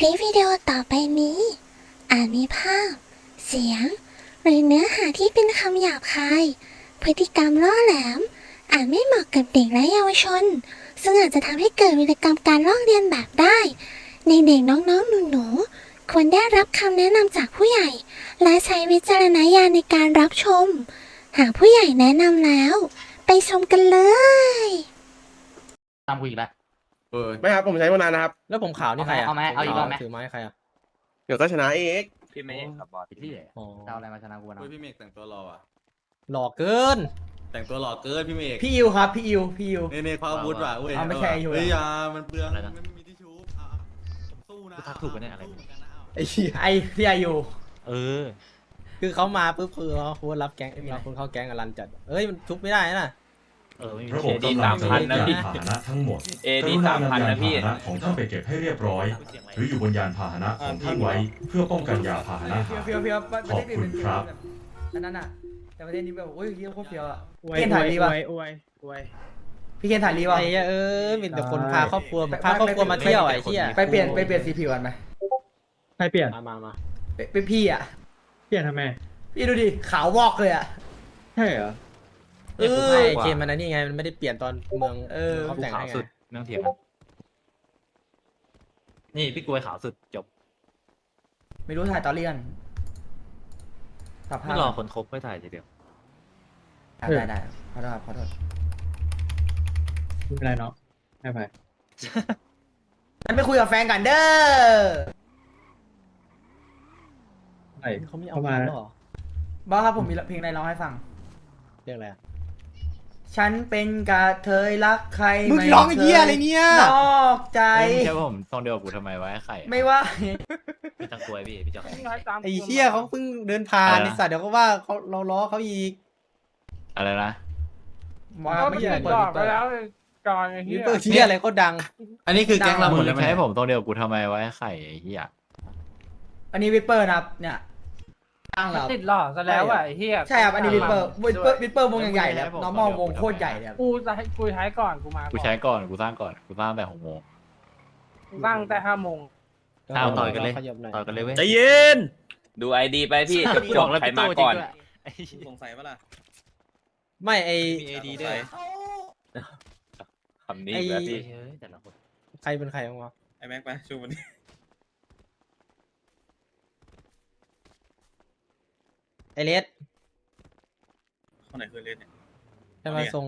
คลิปวิดีโอต่อไปนี้ อาจมีภาพ เสียง หรือเนื้อหาที่เป็นคำหยาบคาย พฤติกรรมล่อแหลม อาจไม่เหมาะกับเด็กและเยาวชน ซึ่งอาจจะทำให้เกิดวิธีกรรมการลอกเรียนแบบได้ ในเด็กน้องๆหนูๆควรได้รับคำแนะนำจากผู้ใหญ่ และใช้วิจารณญาณในการรับชม หากผู้ใหญ่แนะนำแล้ว ไปชมกันเลย ตามกูอีกแล้ว เออไม่ครับผมใช้มานานนะครับ แล้วผมขาวนี่ใครอะเอาไหมเอาอีกรอบไหม ถือไม้ใครอะเดี๋ยวก็ชนะเอกพี่ไม่กับบอสไปที่อ๋อจะเอาอะไรมาชนะกูนะเฮ้ยพี่เมกแต่งตัวหล่ออะ หล่อเกิน แต่งตัวหล่อเกินพี่เมกพี่อิวครับพี่อิวพี่อิว เน่เน่เขาอาวุธว่ะเว้ยเอาไม่ใช่อยู่เฮ้ยเหรออยามันเปลืองมันไม่มีที่ชุบอะผมสู้นะกูทักถูกกันเนี่ยอะไร สู้กันนะเอาไอ้เหี้ยไอพี่อายุเออ คือเขามาปุ๊บคือเขาพูดรับแก๊งเราคนเข้าแก๊งกับรันจัดเอ้ยมันทุบไม่ได้นะ เออไม่มี ระบบเชกำลังจะพัลนดนะยานพี่พาหนะทั้งหมดเอกดีรุณาสามนำพันยานนะพี่ พาหนะของท่านไปเก็บให้เรียบร้อย หรืออยู่บนยานพาหนะของท่านไว้ เพื่อป้องกันยานพาหนะหายเฟียวเฟียวประเทศอื่นเป็นขอบคุณครับอันนั้นอะ แต่ประเทศนี้แบบโอ้ยเยี่ยโคตรเฟียวอะ อวยพี่เคนถ่ายรีป่ะ อวยอวยอวยพี่เคนถ่ายรีป่ะไอ้เหี้ยเออมีแต่คนพาครอบครัวพาครอบครัวมาเที่ยวไอ้เหี้ยไปเปลี่ยนไปเปลี่ยนสีผิวกันไหมใครเปลี่ยน มามามาไปไปพี่อะ เปลี่ยนทำไมพี่ดูดิขาววอกเลยอะ ใช่เหรอ เออไอ้เกมมันนั่นนี่ไงมันไม่ได้เปลี่ยนตอนเมืองเออ เขากูแต่งขาวให้ไงสุดไม่ต้องเถียงกันนี่พี่กล้วยขาวสุดจบ ไม่รู้ถ่ายตอนเรียนตับภาไม่พรอคนครบไม่ถ่ายทีเดียว ได้ได้ได้ขอโทษครับขอโทษไม่เป็นไรเนาะไม่เป็นไรงั้นไปคุยกับแฟนกันเด้อไอ้เขาไม่เอาเข้ามามาแล้วหรอบ้าครับผมมีเพลงอะไรร้องให้ฟังเรียกอะไรอะ ฉันเป็นกระเทยรักใครมึงไม่ร้องไอ้เหี้ยอะไรเนี่ย นอกใจไอ้ใช่ว่าผมต้องเดียวกับกูทำไมวะไอ้ไข่ไม่ว่า พี่ตังกล้วยพี่พี่จอยไอ้เหี้ยเขาเพิ่งเดินผ่านอะไรนะ ไอ้สัตว์เดี๋ยวก็ว่าเขาเราล้อเขาอีกอะไรนะว่าไม่ใช่เปิดวิปเปอร์วิปเปอร์เหี้ยอะไรก็ดัง อันนี้คือแก๊งเราหมมึดงเลยไหมใช้ผมต้องเดียวกับกูทำไมวะไอ้ไข่ไอ้เหี้ยอันนี้วิปเปอร์นะครับเนี่ย ตั้งแล้วติดหล่อซะแล้วอะไอ้เฮียใช่ครับอันนี้วิปเปอร์วิปเปอร์วิปเปอร์วงใหญ่ๆเลยครับน้องมองวงโคตรใหญ่เลยครับกูจะให้กูใช้ก่อนกูมากูใช้ก่อนกูสร้างก่อนกูสร้างแต่หกโมงกูตั้งแต่ห้าโมงเอาต่อยกันเลยขบหน่อยต่อยกันเลยเว้ย ใจเย็น ดูไอดีไปพี่จบจบใครมาก่อน สงสัยปะล่ะ ไม่ไอมีเอดีด้วยคำนี้อีกแล้วพี่เฮ้ยแต่ละคนใครเป็นใครบ้างวะไอ้แม็กไปชูมันนี่ ไอเลสคนไหนคือเล่นเนี่ย ใช่ไหมทรง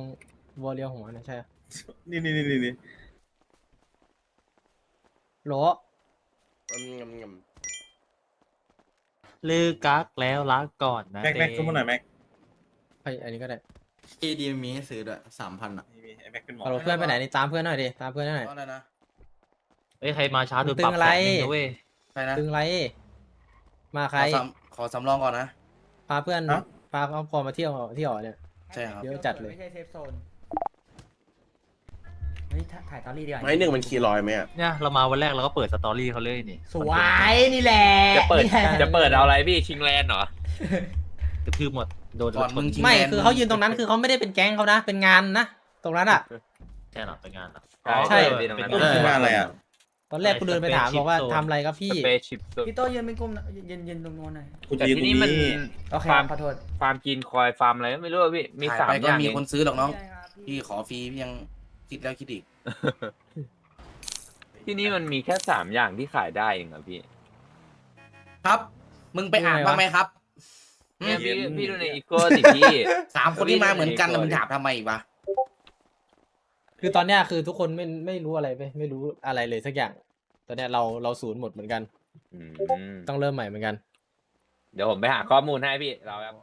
วัวเรียวหัวนะใช่ปะนี่นี่นี่นี่นี่โหลเลิกกักแล้วรักก่อนนะแม็กแม็กขึ้นมาหน่อยแม็กไออันนี้ก็ได้เอดีมีให้ซื้อด้วยสามพันอะมีไอ้แม็กขึ้นหมอเอาเพื่อนไปไหนนี่ตามเพื่อนหน่อยดิตามเพื่อนหน่อย อะไรนะเอ้ยใครมาช้าโดนตึงปรับอะไร แสนหนึ่งนะเว้ยใครนะตึงไร มาใคร ขอสำขอสำรองก่อนนะ พาเพื่อนฮะ พาครอบครัวมาเที่ยวเที่ยวเนี่ย ใช่ครับ เยอะจัดเลย ไม่ใช่เซฟโซนเฮ้ยถ่ายตอรี่ดีกว่าไม้หนึ่งมันคีย์ลอยไหมอะเนี่ยเรามาวันแรกเราก็เปิดสตอรี่เขาเลยนี่สวยนี่แหละจะเปิดนี่แหละจะเปิดเอาอะไรพี่ชิงแลนด์เหรอ กระทืบหมดโดนก่อนมึงจริงไม่แมนคือเขายืนตรงนั้นคือเขาไม่ได้เป็นแก๊งเขานะ เป็นงานนะ ตรงนั้นอะแค่หรอเป็นงานเหรอใช่เออพี่ตรงเป็นนั้นเออว่าอะไรอะ ตอนแรกกูเดินไปถามบอกว่า Spaceship Zone ทำอะไรครับพี่ สเปซชิปพี่โตยืนเป็นกลุ่มนะยืนยืนตรงโน้นหน่อยกูแต่จะยืนที่ตรงนี่มัน นี้โอเคฟาร์ม ขอโทษฟาร์มกินคอยฟาร์มอะไรไม่รู้อะพี่ มีขายสามไปอก็ย่างมีเองคนซื้อหรอกน้องใช่ครับพี่ขอฟรีพี่ยังคิดแล้วคิดอีก ที่นี่มันมีแค่สามอย่างที่ขายได้เองอะพี่ครับ มึงไปอ่านบ้างไหมครับเนี่ยพี่พี่ดูในอีโก้สิพี่ สามคนที่มาเหมือนกันน่ะมึงถามทำไมอีกวะ คือตอนเนี้ยคือทุกคนไม่ไม่รู้อะไรไปไม่รู้อะไรเลยสักอย่าง ตอนเนี้ยเราเราศูนย์หมดเหมือนกัน อืมต้องเริ่มใหม่เหมือนกัน เดี๋ยวผมไปหาข้อมูลให้พี่เราครับ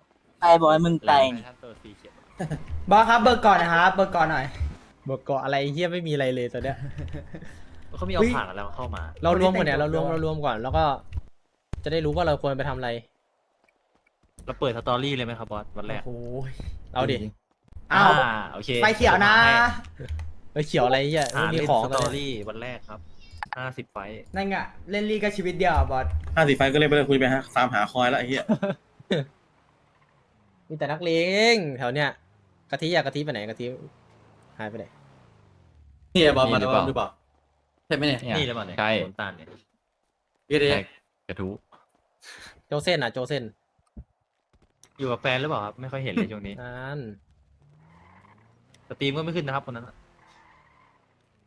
ไอ้บอยมึงไตท่านตัวสีเขียวบอสครับเบิกก่อนนะครับเบิกก่อนหน่อย บอกเกาะอะไรเฮียไม่มีอะไรเลยตอนเนี้ย เขามีเอาผ่านแล้วเข้ามา เรารวมก่อนเนี่ยคนที่เรารวมแต่งตัวเรารวมก่อนแล้วก็ จะได้รู้ว่าเราควรไปทำอะไรเราเปิดสตอรี่เลยไหมครับบอสวันแรกโอ้ยเอาดิ อ้าวโอเคไฟเขียวนะ ไปเขียวอะไรเฮียหาไม่มีเล่นของสตตอนอเนี้ยรี่วันแรกครับห้าสิบไฟต์นั่นไงเล่นลีก็ชีวิตเดียวอะบอสห้าสิบไฟก็เลยไปเลยคุยไปฮะฟาร์มหาคอยแล้วไอ้เหี้ยมีแต่นักเลงแถวเนี้ยกะทิอะกะทิไปไหนกะทิหายไปไหนนี่บอลมาแล้วหรือเปล่าใช่ไหมเนี่ยนี่แล้วมันเนี่ยใช่ โดนต้านเนี่ยพี่เด็ใช่กระทู้โจเซนอะโจเซนอยู่กับแฟนหรือเปล่าครับไม่ค่อยเห็นเลยช่วงนี้นั่น สตรีมก็ไม่ขึ้นนะครับคนนั้นอะ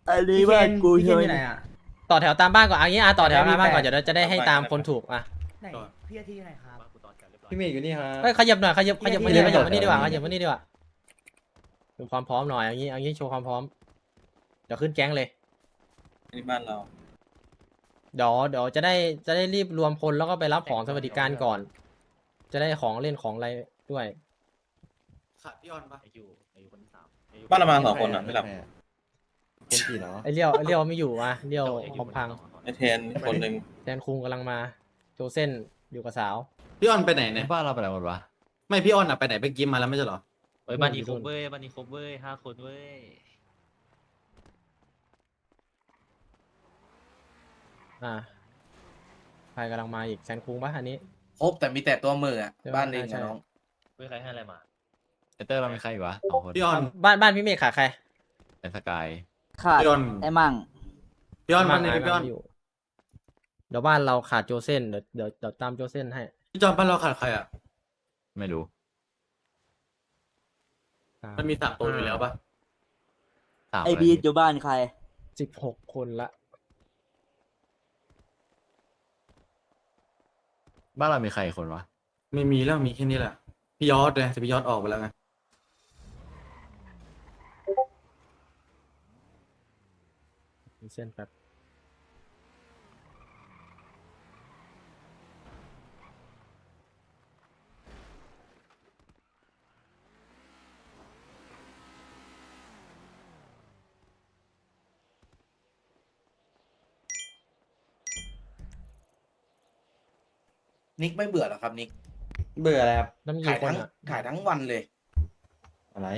อันนี้บ้านกูใช่ไหมอะ ต่อแถวตามบ้านก่อนอันนี้อะต่อแถวตามบ้านก่อนแปดเดี๋ยวเราจะได้ให้ตามคนถูกอะไหนพี่อาทิตย์ไหนครับ พี่เมย์อยู่นี่ครับเฮ้ยขยับหน่อยขยับขยับพี่มานี่พี่ขยับมาพี่นี่ดีกว่าขยับมานี่ดีกว่าดูความพร้อมหน่อยอย่างนี้อย่างนี้โชว์ความพร้อมเดี๋ยวขึ้นแก๊งเลยนี่บ้านเรา เดี๋ยวเดี๋ยวจะได้จะได้รีบรวมพลแล้วก็ไปรับของสวัสดิการก่อน จะได้ของเล่นของอะไรด้วย ขาดพี่ออนปะอายุอายุคนที่สามอยุ บ้านเรามาสองคนอะไม่หลับคนกี่เนาะไอเลี้ยวไอเลี้ยวไม่อยู่อะเลี้ยวอายุคอมพังไอเทนคนหนึ่งแทนคุงกำลังมา โจเส้นอยู่กับสาว พี่ออนไปไหนเนี่ยบ้านเราไปไหนหมดวะไม่พี่ออนอะไปไหนไปกิมมาแล้วไม่ใช่เหรอเฮ้ยบ้านนี้ครบเว้ยบ้านนี้ครบเว้ยห้าคนเว้ยอ่าใครกำลังมาอีกแซนคุงปะอันนี้ ครบแต่มีแต่ตัวมืออะใช่ไหมบ้านเองใช่อะน้องเว้ยใครให้อะไรมา เอเตอร์เรามีใครอีกวะสองคนพี่ออนบ้านบ้านพี่เมฆขาดใครเป็นสกาย ขาดพี่ออนไอ้มั่งพี่ออนบ้บ้านนี้พี่ออนไม่อยู่เดี๋ยวบ้านเราขาดโจเส้นเดี๋ยวเดี๋ยวเดี๋ยวตามโจเส้นให้พี่จอนบ้านเราขาดใครอะไม่รู้ มันมีสามตัวอยู่แล้วปะสามไอ้บีดอยู่บ้านใครสิบหกคนละ บ้านเรามีใครอีกคนวะไม่มีแล้วมีแค่นี้แหละพี่ยอดเลยแต่พี่ยอดออกไปแล้วไง เส้นแป๊บนิกไม่เบื่อหรอครับนิกเบื่อแล้วครับน้ำยีถ่ายคนทั้งอะถ่ายทั้งวันเลยอะไร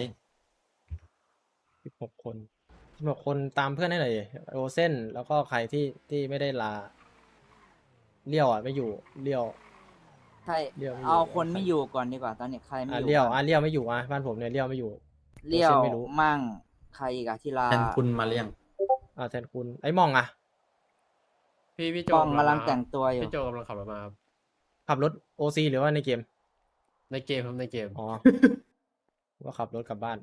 สิบหกคนสิ บหกคนตามเพื่อนให้หน่อยดิโอเส้นแล้วก็ใครที่ที่ไม่ได้ลาเลี้ยวอะไม่อยู่เลี้ยว ใช่เลี้ยวไม่อยู่ เอาคนไม่อยู่ก่อนดีกว่าตอนนี้ใครไม่อะอยู่เลี้ยวบ้างอะเลี้ยวไม่อยู่อะบ้านผมเนี่ยเลี้ยวไม่อยู่ เลี้ยวโอเส้นไม่รู้ มั่งใครอีกอะที่ลาแทนคุณมาเลี้ยงอ่าแทนคุณไอ้มองอะ พี่พี่โจป้องกำลังแต่งตัวอยู่ พี่โจกำลังขับรถมาครับขับรถโอซีหรือว่าในเกม ในเกมครับในเกม อ๋อ ว่าขับรถกลับบ้าน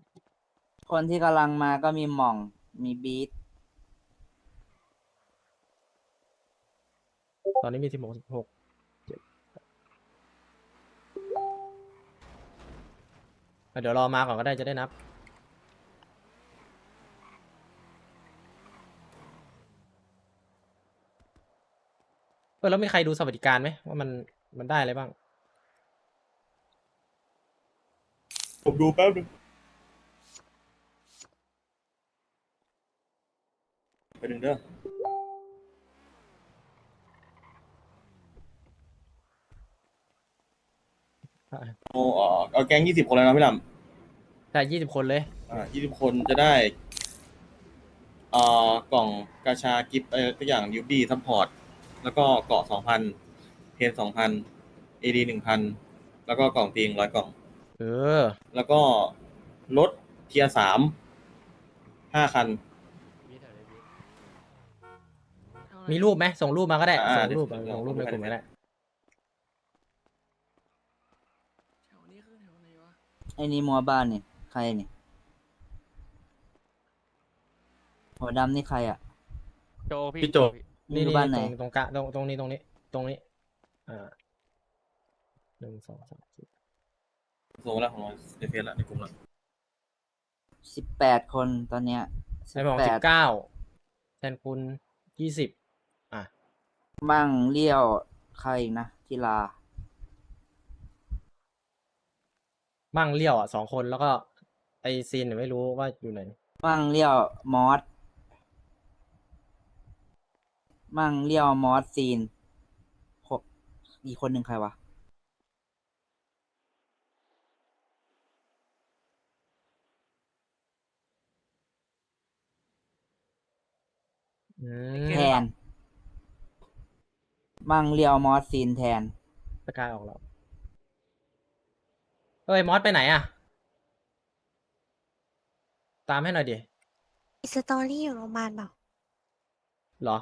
คนที่กำลังมาก็มีหม่อง มีบีทตอนนี้มีสิบหกสิบหกเจ็ดอะเดี๋ยวรอมาก่อนก็ได้จะได้นับ เออแล้วมีใครดูสวัสดิการไหมว่ามันมันได้อะไรบ้าง ผมดูแป๊บนึง ไปดึงเด้อเอาเอ่อเอาแก๊งยี่สิบคนแล้วนะพี่ลำใช่ยี่สิบคนเลยอ่ายี่สิบคนจะได้เอ่อกล่องกาชากิฟต์อะไรทุกอย่างยูบี้ซัพพอร์ต แล้วก็เกาะสองพันเพนสองพันเอดีหนึ่งพันแล้วก็กล่องตีงร้อยกล่อง เออ แล้วก็รถเทียสามห้าคัน มีรูปไหมส่งรูปมาก็ได้อ่าส่งรูปเดี๋ยวส่งรูปในกลุ่มเดี๋ยวก็ได้ไอ้นี่มัวบ้านนี่ใครนี่หัวดำนี่ใครอะ โจพี่พี่โจ นี่อยู่นี่บ้านไหน ตรงตรงกะตรงตรงนี้ตรงนี้ ตรงนี้อ่าหนึ่งสองสามสี่ส่งมาแล้วของเราในเฟซแล้วในกลุ่มแล้วสิบแปดคนตอนเนี้ยไอ้บอกสิบเก้าแทนคุณยี่สิบอะ มั่งเลี้ยวใครอีกนะที่ลามั่งเลี้ยวอะสองคนแล้วก็ไอซีนเนี่ยไม่รู้ว่าอยู่ไหน มั่งเลี้ยวมอสมั่งเลี้ยวมอสซีนหกอีกคนหนึ่งใครวะอืมแทน มั่งเลี้ยวมอสซีนแทน สกายออกแล้วเอ้ยมอสไปไหนอะตามให้หน่อยดิสตอรี่อยู่โรงพยาบาลเปล่าเหรอ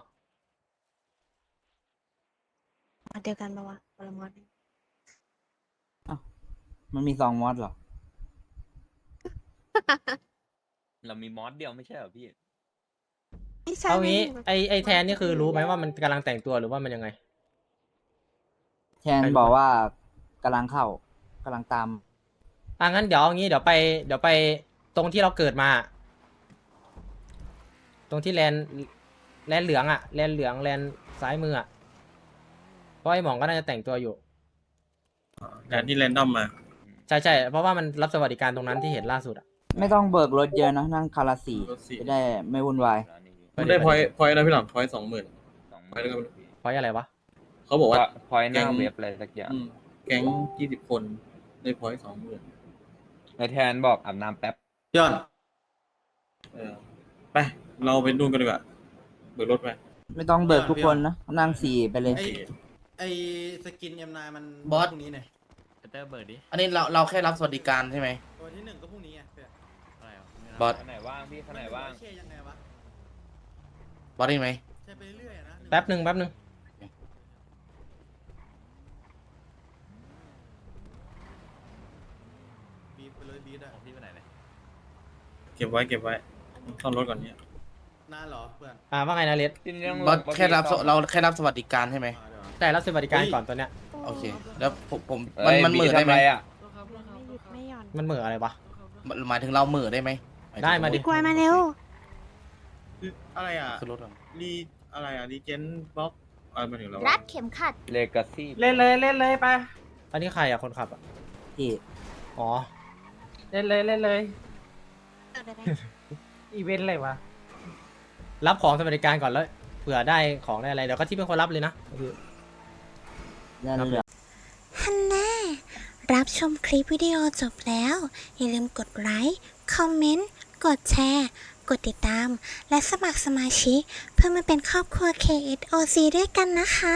มาเดียวกันปะวะคนละมอดมันมีสองมอดเหรอ เรามีมอสเดียวไม่ใช่เหรอพี่เอางี้ไอไอแทนนี่คือรู้ไหมว่ามันกำลังแต่งตัวหรือว่ามันยังไง แทนบอกว่ากำลังเข้ากำลังตาม อะงั้นเดี๋ยวเอางี้เดี๋ยวไปเดี๋ยวไปตรงที่เราเกิดมา ตรงที่แลนแลนเหลืองอะแลนเหลืองแลนซ้ายมืออะเพราะไอหมองก็น่าจะแต่งตัวอยู่แต่ที่แรนดอมมา ใช่ใช่เพราะว่ามันรับสวัสดิการตรงนั้นที่เห็นล่าสุดอะไม่ต้องเบิกรถเยอะนะนั่งคาราสีรถสี่ จะได้ไม่วุ่นวายมันได้พอยพอยนะพี่หลังพอยสองหมื่น ไปแล้วกัน เพราะอะไรวะ เขาบอกว่า พอยหน้าแก๊งเว็บอะไรสักอย่าง อืมแก๊งยี่สิบคนได้พอยสองหมื่นในแทนบอกอาบน้ำแป๊บ ยอดเออไป เราไปนู่นกันดีกว่าเบิกรถไป ไม่ต้องเบิกทุกคนนะ นั่งสี่ไปเลย ไอสกินเอ็มนายมันบอส พรุ่งนี้เนี่ยเตอร์เบิร์ดดิอันนี้เราเราแค่รับสวัสดิการใช่ไหมตัวที่หนึ่งก็พรุ่งนี้ไงเพื่อนอะไรอะบอสขนาดว่างพี่ขนาดว่างเชยังไงวะบอสได้ไหมใช่ไปเรื่อยๆอะนะแป๊บหนึ่งแป๊บหนึ่ง บีบไปเลยบีบอะ ของพี่ไปไหนเลย เก็บไว้เก็บไว้ซ่อมรถก่อนเนี่ยนานเหรอเพื่อนอ่าว่าไงนะเลสบอสแค่รับสเราแค่รับสวัสดิการใช่ไหมอ่าเดี๋ยวได้รับสวัสดิการก่อนตัวเนี้ยโอเค แล้วผมผมเอ้มันยมันเหมือได้ไหมทำรอะมันเหมืออะไรวะ หมายถึงเราเหมือได้ไหมหยถึงได้มาดิกลัวมาเร็ว อะไรอะขึ้นรถก่อนรีอะไรอะรีเจนบล็อกอะไรมาถึงเรารัดเข็มขัด เลกาซี่เล่นเลยเล่นเลยไปอันนี้ใครอะคนขับอะที่อ๋อเล่นเลยเล่นเลย อีเวนต์อะไรวะรับของสวัสดิการก่อนแล้วเผื่อได้ของได้อะไรเดี๋ยวก็ที่เป็นคนรับเลยนะนั่นเหลือฮันน่ารับชมคลิปวิดีโอจบแล้ว อย่าลืมกดไลค์ คอมเมนต์ กดแชร์ กดติดตาม และสมัครสมาชิก เพื่อมาเป็นครอบครัว KSOC ด้วยกันนะคะ